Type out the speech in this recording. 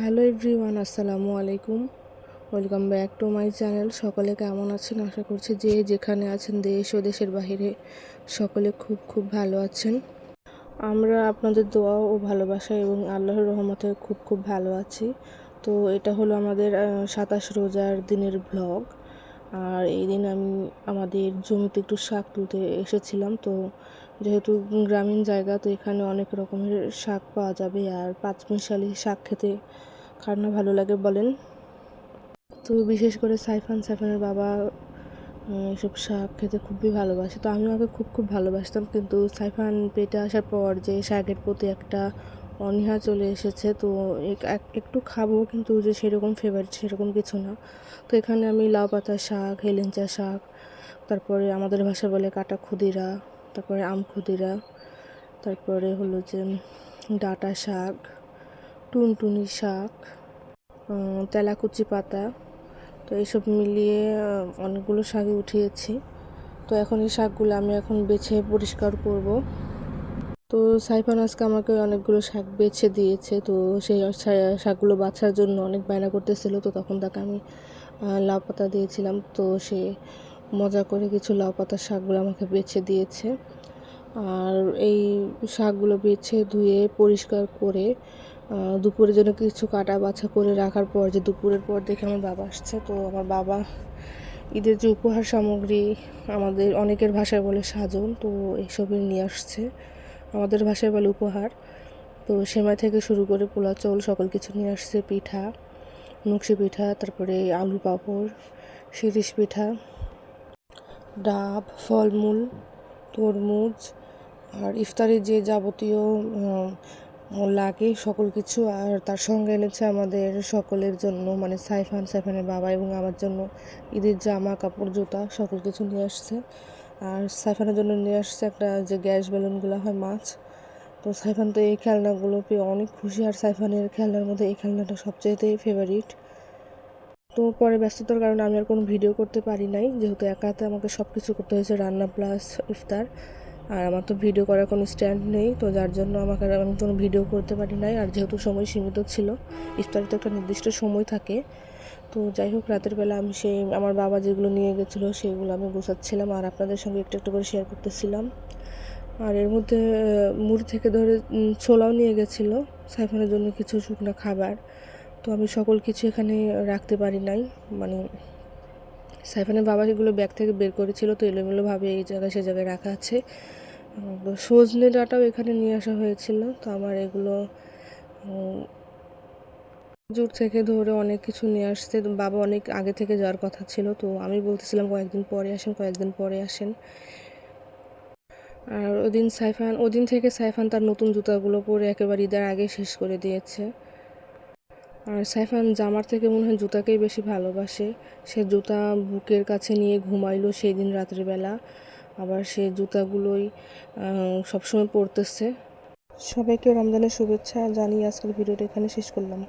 Hello everyone, আসসালামু আলাইকুম। Welcome back to my channel. সকলে কেমন আছেন? আশা করছি যে যেখানে আছেন, দেশ ও দেশের বাহিরে সকলে খুব খুব ভালো আছেন। আমরা আপনাদের দোয়া ও ভালোবাসা এবং আল্লাহর রহমতে খুব খুব ভালো আছি। তো এটা হলো আমাদের সাতাশ রোজার দিনের ব্লগ আর এই দিন আমি আমাদের জমিতে একটু শাক তুলতে এসেছিলাম। তো যেহেতু গ্রামীণ জায়গা, তো এখানে অনেক রকমের শাক পাওয়া যাবে। আর পাঁচমিশালি শাক খেতে কার না ভালো লাগে বলেন? তো বিশেষ করে সাইফান, সাইফানের বাবা এসব শাক খেতে খুবই ভালোবাসে। তো আমিও আগে খুব খুব ভালোবাসতাম। কিন্তু সাইফান পেটে আসার পর যে শাকের প্রতি একটা অনীহা চলে এসেছে, তো এক- এক- একটু খাব কিন্তু যে সেরকম ফেভারিট সেরকম কিছু না। তো এখানে আমি লাউ পাতা শাক, হেলেঞ্চা শাক, তারপরে আমাদের ভাষা বলে কাটা ক্ষুদিরা তারপরে আম ক্ষুদিরা তারপরে হলো যে ডাঁটা শাক, টুনটুনি শাক তেলাকুচি পাতা, তো এইসব মিলিয়ে অনেকগুলো শাকই উঠিয়েছি। তো এখন এই শাকগুলো আমি এখন বেছে পরিষ্কার করব। তো সাইফান আজকে আমাকে অনেকগুলো শাক বেছে দিয়েছে, তো সেই শাকগুলো বাছার জন্য অনেক বায়না করতেছিল, তো তখন তাকে আমি লাউ পাতা দিয়েছিলাম, তো সে মজা করে কিছু লাউ পাতার শাকগুলো আমাকে বেছে দিয়েছে। আর এই শাকগুলো বেছে ধুয়ে পরিষ্কার করে দুপুরের জন্য কিছু কাটা বাছা করে রাখার পর, যে দুপুরের পর দেখে আমার বাবা আসছে, তো আমার বাবা ঈদের যে উপহার সামগ্রী আমাদের অনেকের ভাষায় বলে সাজন, তো এইসবই নিয়ে আসছে। আমাদের ভাষায় বলে উপহার। তো সেমাই থেকে শুরু করে পোলা চাউল সকল কিছু নিয়ে আসছে, পিঠা নকশি পিঠা, তারপরে আলু পাঁপড়, শিরিষ পিঠা, ডাব, ফলমূল, তরমুজ আর ইফতারে যে যাবতীয় লাগে সকল কিছু। আর তার সঙ্গে এনেছে আমাদের সকলের জন্য মানে সাইফান, সাইফানের বাবা এবং আমার জন্য ঈদের জামা, কাপড়, জুতা সকল কিছু নিয়ে আসছে। আর সাইফানের জন্য নিয়ে আসছে একটা যে গ্যাস বেলুনগুলো হয় মাছ। তো সাইফান তো এই খেলনাগুলো পেয়ে অনেক খুশি, আর সাইফানের খেলনার মধ্যে এই খেলনাটা সবচেয়েতেই ফেভারিট তো পরে ব্যস্ততার কারণে আমি আর কোনো ভিডিও করতে পারি নাই, যেহেতু একা হাতে আমাকে সব কিছু করতে হয়েছে, রান্না প্লাস ইফতার। আর আমার তো ভিডিও করার কোনো স্ট্যান্ড নেই, তো যার জন্য আমাকে আমি কোনো ভিডিও করতে পারি নাই। আর যেহেতু সময় সীমিত ছিল, ইফতারে তো একটা নির্দিষ্ট সময় থাকে। তো যাই হোক, রাতের বেলা আমি সেই আমার বাবা যেগুলো নিয়ে গেছিল সেগুলো আমি গোছাচ্ছিলাম আর আপনাদের সঙ্গে একটু একটু করে শেয়ার করতেছিলাম। আর এর মধ্যে মুড়ি থেকে ধরে ছোলাও নিয়ে গেছিল সাইফানের জন্য কিছু শুকনো খাবার। তো আমি সকল কিছু এখানে রাখতে পারি নাই। মানে সাইফানের বাবা এগুলো ব্যাগ থেকে বের করেছিল তো এলোমেলোভাবে এই জায়গায় সে জায়গায় রাখা আছে। সজনে ডাঁটাও এখানে নিয়ে আসা হয়েছিল। তো আমার এগুলো জোর থেকে ধরে অনেক কিছু নিয়ে আসছে। তো বাবা অনেক আগে থেকে যাওয়ার কথা ছিল, তো আমি বলতেছিলাম কয়েকদিন পরে আসেন, কয়েকদিন পরে আসেন। আর ওদিন সাইফান, ওদিন থেকে সাইফান তার নতুন জুতাগুলো পরে একেবারে ঈদের আগে শেষ করে দিয়েছে। আর সাইফান জামার থেকে মনে হয় জুতাকেই বেশি ভালোবাসে। সে জুতা বুকের কাছে নিয়ে ঘুমাইলো সেই দিন রাত্রিবেলা। আবার সে জুতাগুলোই সবসময় পরতেছে। সবাইকে রমজানের শুভেচ্ছা জানিয়ে আজকের ভিডিওটা এখানে শেষ করলাম।